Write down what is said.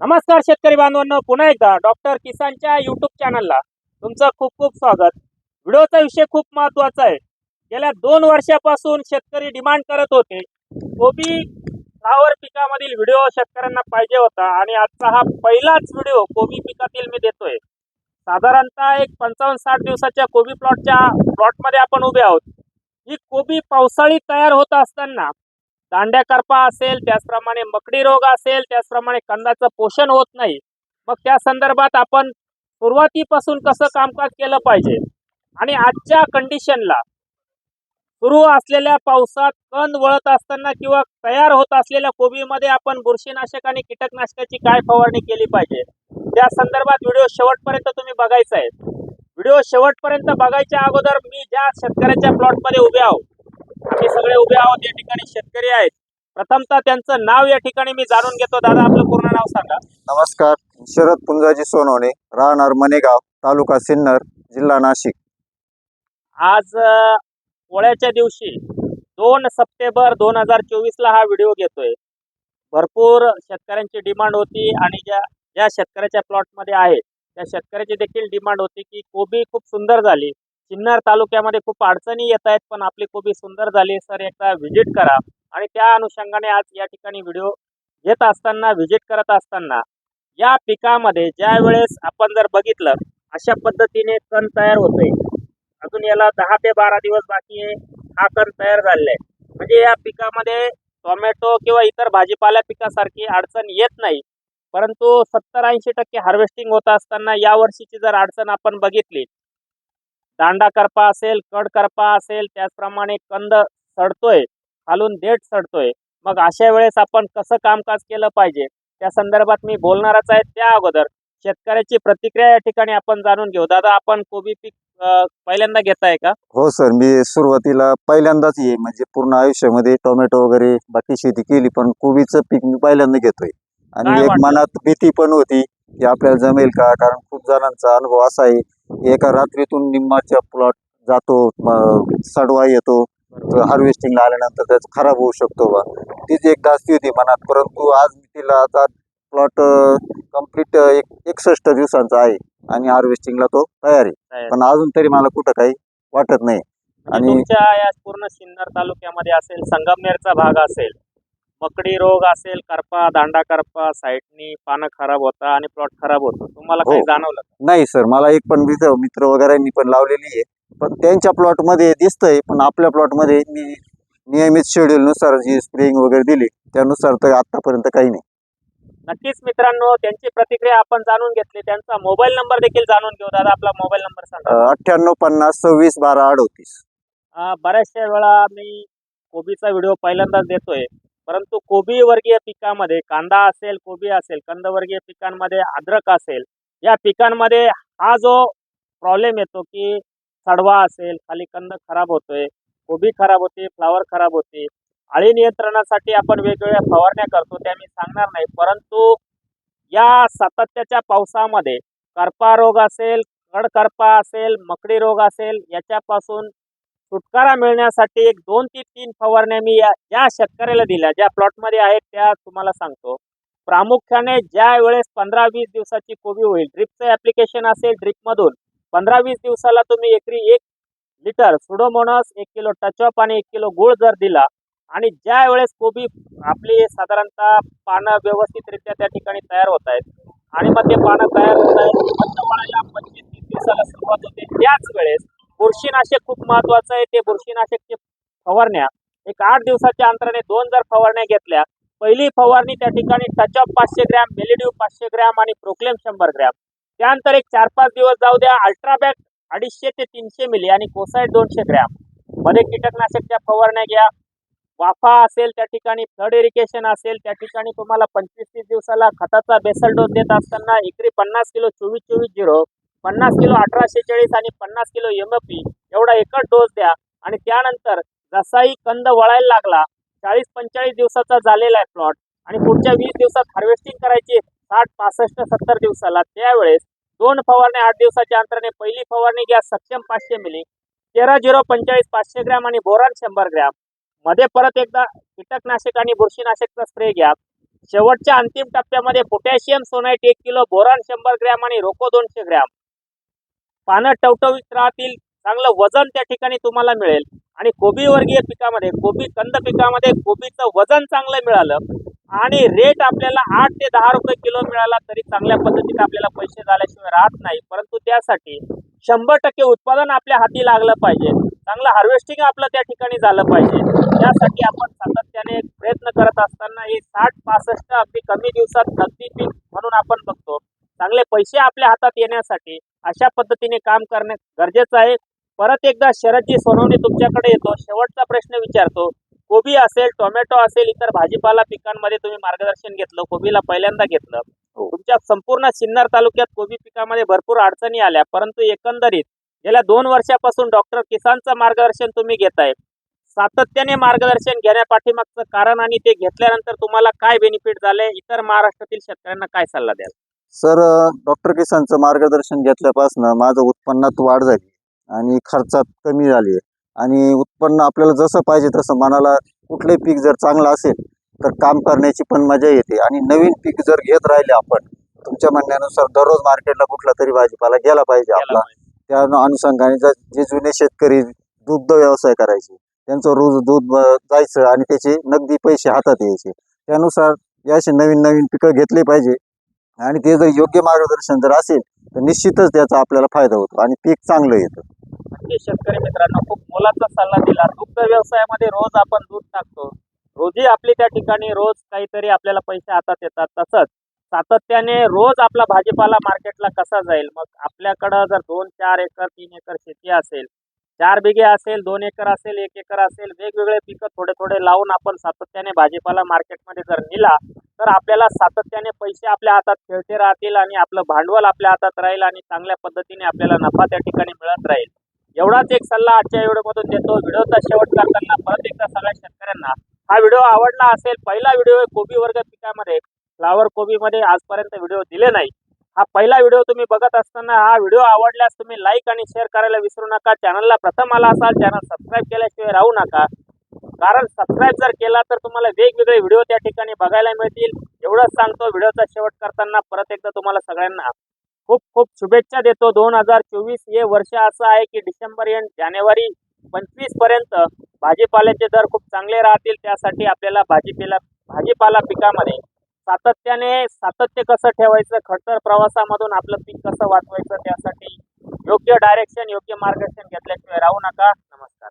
नमस्कार शेतकरी बांधवांनो पुन्हा एकदा डॉक्टर किसानच्या युट्यूब चॅनलला तुमचं खूप खूप स्वागत. व्हिडिओचा विषय खूप महत्त्वाचा आहे. गेल्या दोन वर्षापासून शेतकरी डिमांड करत होते. कोबी फ्लावर पिकामधील व्हिडिओ शेतकऱ्यांना पाहिजे होता आणि आजचा हा पहिलाच व्हिडिओ कोबी पिकातील मी देतोय. साधारणतः एक पंचावन्न साठ दिवसाच्या कोबी प्लॉटच्या प्लॉटमध्ये आपण उभे आहोत. ही कोबी पावसाळी तयार होत असताना दांड्या करपा असेल त्याचप्रमाणे मकडी रोग असेल त्याचप्रमाणे कंदाचं पोषण होत नाही. मग त्या संदर्भात आपण सुरुवातीपासून कसं कामकाज केलं पाहिजे? आणि आजच्या कंडिशनला सुरू असलेल्या पावसात कंद वळत असताना किंवा तयार होत असलेल्या कोबीमध्ये आपण बुरशीनाशक आणि कीटकनाशकाची काय फवारणी केली पाहिजे? त्या संदर्भात व्हिडिओ शेवटपर्यंत तुम्ही बघायचा आहे. व्हिडिओ शेवटपर्यंत बघायच्या अगोदर मी ज्या शेतकऱ्याच्या प्लॉटमध्ये उभे आहोत आम्ही सगळे उभे आहोत या ठिकाणी शेतकरी आहेत. प्रथमतः त्यांचं नाव या ठिकाणी मी जाणून घेतो. दादा आपलं पूर्ण नाव सांगा. नमस्कार शरद पुंजाजी सोनवणे राहणार मनेगाव तालुका सिन्नर जिल्हा नाशिक. आज पोळ्याच्या दिवशी दोन सप्टेंबर दोन हजार चोवीसला हा व्हिडिओ घेतोय. भरपूर शेतकऱ्यांची डिमांड होती आणि ज्या ज्या शेतकऱ्याच्या प्लॉटमध्ये आहे त्या शेतकऱ्याची देखील डिमांड होती की कोबी खूप सुंदर झाली. सिन्नर तालुक्यामध्ये खूप अडचणी येत आहेत पण आपली कोबी सुंदर झाली. सर एकदा व्हिजिट करा. आणि त्या अनुषंगाने आज या ठिकाणी व्हिडिओ घेत असताना व्हिजिट करत असताना या पिकामध्ये ज्या वेळेस आपण जर बघितलं अशा पद्धतीने कण तयार होते अजून याला दहा ते बारा दिवस बाकी आहे. हा कण तयार झालेला आहे. म्हणजे या पिकामध्ये टोमॅटो किंवा इतर भाजीपाला पिकासारखी अडचण येत नाही. परंतु सत्तर ऐंशी टक्के हार्वेस्टिंग होत असताना या वर्षीची जर अडचण आपण बघितली दांडा करपा असेल कड करपा असेल त्याचप्रमाणे कंद सडतोय खालून देठ सडतोय. मग अशा वेळेस आपण कसं कामकाज केलं पाहिजे? त्या संदर्भात मी बोलणारच आहे. त्या अगोदर शेतकऱ्याची प्रतिक्रिया या ठिकाणी आपण जाणून घेऊ. दादा आपण कोबी पीक पहिल्यांदा घेताय का? हो सर. मी सुरुवातीला पहिल्यांदाच ये म्हणजे पूर्ण आयुष्यामध्ये टोमॅटो वगैरे बाकी शेती केली पण कोबीचं पीक मी पहिल्यांदा घेतोय. आणि एक? मनात भीती पण होती की आपल्याला जमेल का? कारण खूप जणांचा अनुभव असा आहे एका रात्रीतून निम्माच्या प्लॉट जातो सडवा येतो हार्वेस्टिंगला आल्यानंतर त्याचं खराब होऊ शकतो बा. तीच एक दास्ती होती मनात परंतु आज मी तिला आता प्लॉट कंप्लीट एक एकसष्ट दिवसांचा आहे आणि हार्वेस्टिंगला तो तयार आहे. पण अजून तरी मला कुठं काही वाटत नाही. आणि आणि पूर्ण सिन्नर तालुक्यामध्ये असेल संगमनेरचा भाग असेल मकडी रोग असेल करपा दांडा करपा साईडनी पानं खराब होता आणि प्लॉट खराब होतो. तुम्हाला काही हो. जाणवलं का? नाही सर मला एक पण मित्र मित्र वगैरेंनी पण लावलेली आहे. पण त्यांच्या प्लॉटमध्ये दिसतंय पण आपल्या प्लॉटमध्ये मी नियमित शेड्यूल नुसार जी स्प्रेइंग वगैरे दिली त्यानुसार तर आतापर्यंत काही नाही. नक्कीच मित्रांनो त्यांची प्रतिक्रिया आपण जाणून घेतली. त्यांचा मोबाईल नंबर देखील जाणून घेऊ. दादा आपला मोबाईल नंबर सांगा. अठ्ठ्याण्णव पन्नास सव्वीस बारा अडोतीस. अं, बऱ्याचशा वेळा मी कोबीचा व्हिडिओ पहिल्यांदाच देतोय. परंतु कोबी वर्गीय पिकामध्ये कांदा असेल कोबी असेल कंदवर्गीय पिकांमध्ये अद्रक असेल या पिकांमध्ये हा जो प्रॉब्लेम येतो की सडवा असेल खाली कंद खराब होतोय कोबी खराब होते फ्लावर खराब होते अळी नियंत्रणासाठी आपण वेगवेगळ्या फवारण्या करतो त्या मी सांगणार नाही. परंतु या सातत्याच्या पावसामध्ये करपा रोग असेल कडकरपा असेल मकडी रोग असेल याच्यापासून सुटकारा मिळण्यासाठी एक दोन ते तीन फवारण्या मी या ज्या शेतकऱ्याला दिल्या. ज्या प्लॉटमध्ये आहेत त्या तुम्हाला सांगतो. प्रामुख्याने ज्या वेळेस पंधरा वीस दिवसाची कोबी होईल ड्रिपचं ॲप्लिकेशन असेल ड्रिपमधून पंधरा वीस दिवसाला तुम्ही एकरी एक लिटर सुडोमोनस एक किलो टचअप आणि एक किलो गुळ जर दिला आणि ज्या वेळेस कोबी आपली साधारणतः पानं व्यवस्थितरित्या त्या ठिकाणी तयार होत आहेत आणि मग ते पानं तयार होत आहेत पंचवीस तीस दिवसाला सुरुवात होते त्याच वेळेस बुरशीनाशक खूप महत्वाचं आहे. ते बुरशीनाशकचे फवारण्या एक आठ दिवसाच्या अंतराने दोन जर फवारण्या घेतल्या पहिली फवारणी त्या ठिकाणी टचअप पाचशे ग्रॅम मेलिड्यू पाचशे ग्रॅम आणि प्रोक्लेम शंभर ग्रॅम. त्यानंतर एक चार पाच दिवस जाऊ द्या अल्ट्राबॅक अडीचशे ते तीनशे मिली आणि कोसाईट दोनशे ग्रॅम. मध्ये कीटकनाशकच्या फवारण्या घ्या. वाफा असेल त्या ठिकाणी फ्लड इरिगेशन असेल त्या ठिकाणी तुम्हाला पंचवीस तीस दिवसाला खताचा बेसल डोस देत असताना एकरी पन्नास किलो चोवीस चोवीस झिरो पन्नास किलो अठराशे चाळीस आणि पन्नास किलो एम पी एवढा एकच डोस द्या. आणि त्यानंतर जसाही कंद वळायला लागला. चाळीस पंचेचाळीस दिवसाचा झालेला आहे प्लॉट आणि पुढच्या वीस दिवसात हार्वेस्टिंग करायची साठ पासष्ट सत्तर दिवसाला. त्यावेळेस दोन फवारणी आठ दिवसाच्या अंतराने पहिली फवारणी घ्या सक्षम पाचशे मिली तेरा झिरो पंचेचाळीस पाचशे ग्रॅम आणि बोरान शंभर ग्रॅम. मध्ये परत एकदा कीटकनाशक आणि बुरशीनाशकचा स्प्रे घ्या. शेवटच्या अंतिम टप्प्यामध्ये पोटॅशियम सोनाईट एक किलो बोरान शंभर ग्रॅम आणि रोको दोनशे ग्रॅम. पानं टवटवीत राहतील. चांगलं वजन त्या ठिकाणी तुम्हाला मिळेल. आणि कोबी वर्गीय पिकामध्ये कोबी कंद पिकामध्ये कोबीचं वजन चांगलं मिळालं आणि रेट आपल्याला आठ ते दहा रुपये किलो मिळाला तरी चांगल्या पद्धतीने आपल्याला पैसे झाल्याशिवाय राहत नाही. परंतु त्यासाठी शंभर टक्के उत्पादन आपल्या हाती लागलं पाहिजे. चांगलं हार्वेस्टिंग आपलं त्या ठिकाणी झालं पाहिजे. त्यासाठी आपण सातत्याने प्रयत्न करत असताना हे साठ पासष्ट अगदी कमी दिवसात नगदी पीक म्हणून आपण बघतो. चांगले पैसे आपल्या हातात येण्यासाठी अशा पद्धतीने काम करणे गरजेचं आहे. परत एकदा शरदजी सोनवणे तुमच्याकडे येतो. शेवटचा प्रश्न विचारतो. कोबी असेल टोमॅटो असेल इतर भाजीपाला पिकांमध्ये तुम्ही मार्गदर्शन घेतलं कोबीला पहिल्यांदा घेतलं. हो. तुमच्या संपूर्ण सिन्नर तालुक्यात कोबी पिकामध्ये भरपूर अडचणी आल्या परंतु एकंदरीत गेल्या दोन वर्षापासून डॉक्टर किसानचं मार्गदर्शन तुम्ही घेताय. सातत्याने मार्गदर्शन घेण्यापाठीमागचं कारण आणि ते घेतल्यानंतर तुम्हाला काय बेनिफिट झाले इतर महाराष्ट्रातील शेतकऱ्यांना काय सल्ला द्याल? सर डॉक्टर किसानचं मार्गदर्शन घेतल्यापासून माझं उत्पन्नात वाढ झाली आणि खर्चात कमी झाली. आणि उत्पन्न आपल्याला जसं पाहिजे तसं मनाला कुठलंही पीक जर चांगलं असेल तर काम करण्याची पण मजा येते. आणि नवीन पीक जर घेत राहिले आपण तुमच्या म्हणण्यानुसार दररोज मार्केटला कुठला तरी भाजीपाला गेला पाहिजे आपला. त्या अनुषंगाने ज- जुने शेतकरी दुग्ध व्यवसाय करायचे त्यांचं रोज दूध जायचं आणि त्याचे नगदी पैसे हातात यायचे. त्यानुसार हे असे नवीन नवीन पिकं घेतले पाहिजे. आणि ते जर योग्य मार्गदर्शन जर असेल तर निश्चितच त्याचा आपल्याला फायदा होतो आणि पीक चांगलं येतं. म्हणजे शेतकरी मित्रांनो खूप मोलाचा सल्ला दिला. दुग्ध व्यवसायामध्ये रोज आपण दूध टाकतो. रोजी आपली त्या ठिकाणी रोज काहीतरी आपल्याला पैसे हातात येतात. तसंच सातत्याने रोज आपला भाजीपाला मार्केटला कसा जाईल? मग आपल्याकडं जर दोन चार एकर तीन एकर शेती असेल चार बिघे असेल दोन एकर असेल एक एकर असेल वेगवेगळे पिकं थोडे थोडे लावून आपण सातत्याने भाजीपाला मार्केटमध्ये जर नेला तर आपल्याला सातत्याने पैसे आपल्या हातात खेळते राहतील आणि आपलं भांडवल आपल्या हातात राहील आणि चांगल्या पद्धतीने आपल्याला नफा त्या ठिकाणी मिळत राहील. एवढाच एक सल्ला आजच्या व्हिडिओमधून देतो. व्हिडिओचा शेवट करताना परत एकदा सगळ्या शेतकऱ्यांना हा व्हिडिओ आवडला असेल पहिला व्हिडिओ आहे कोबी वर्ग पिकामध्ये. फ्लावर कोबीमध्ये आजपर्यंत व्हिडिओ दिले नाही. हा पहिला व्हिडिओ तुम्ही बघत असताना हा व्हिडिओ आवडल्यास तुम्ही लाईक आणि शेअर करायला विसरू नका. चॅनलला प्रथम आला असाल चॅनल सबस्क्राईब केल्याशिवाय राहू नका. कारण सबस्क्राईब जर केला तर तुम्हाला वेगवेगळे व्हिडिओ त्या ठिकाणी बघायला मिळतील. एवढंच सांगतो व्हिडिओचा शेवट करताना परत एकदा तुम्हाला सगळ्यांना खूप खूप शुभेच्छा देतो. दोन हजार चोवीस हे वर्ष असं आहे की डिसेंबर एंड जानेवारी पंचवीसपर्यंत भाजीपाल्याचे दर खूप चांगले राहतील. त्यासाठी आपल्याला भाजीपाला भाजीपाला पिकामध्ये सातत्याने सातत्य कसं ठेवायचं खडतर प्रवासामधून आपलं पीक कसं वाचवायचं त्यासाठी योग्य डायरेक्शन योग्य मार्गदर्शन घेतल्याशिवाय राहू नका. नमस्कार.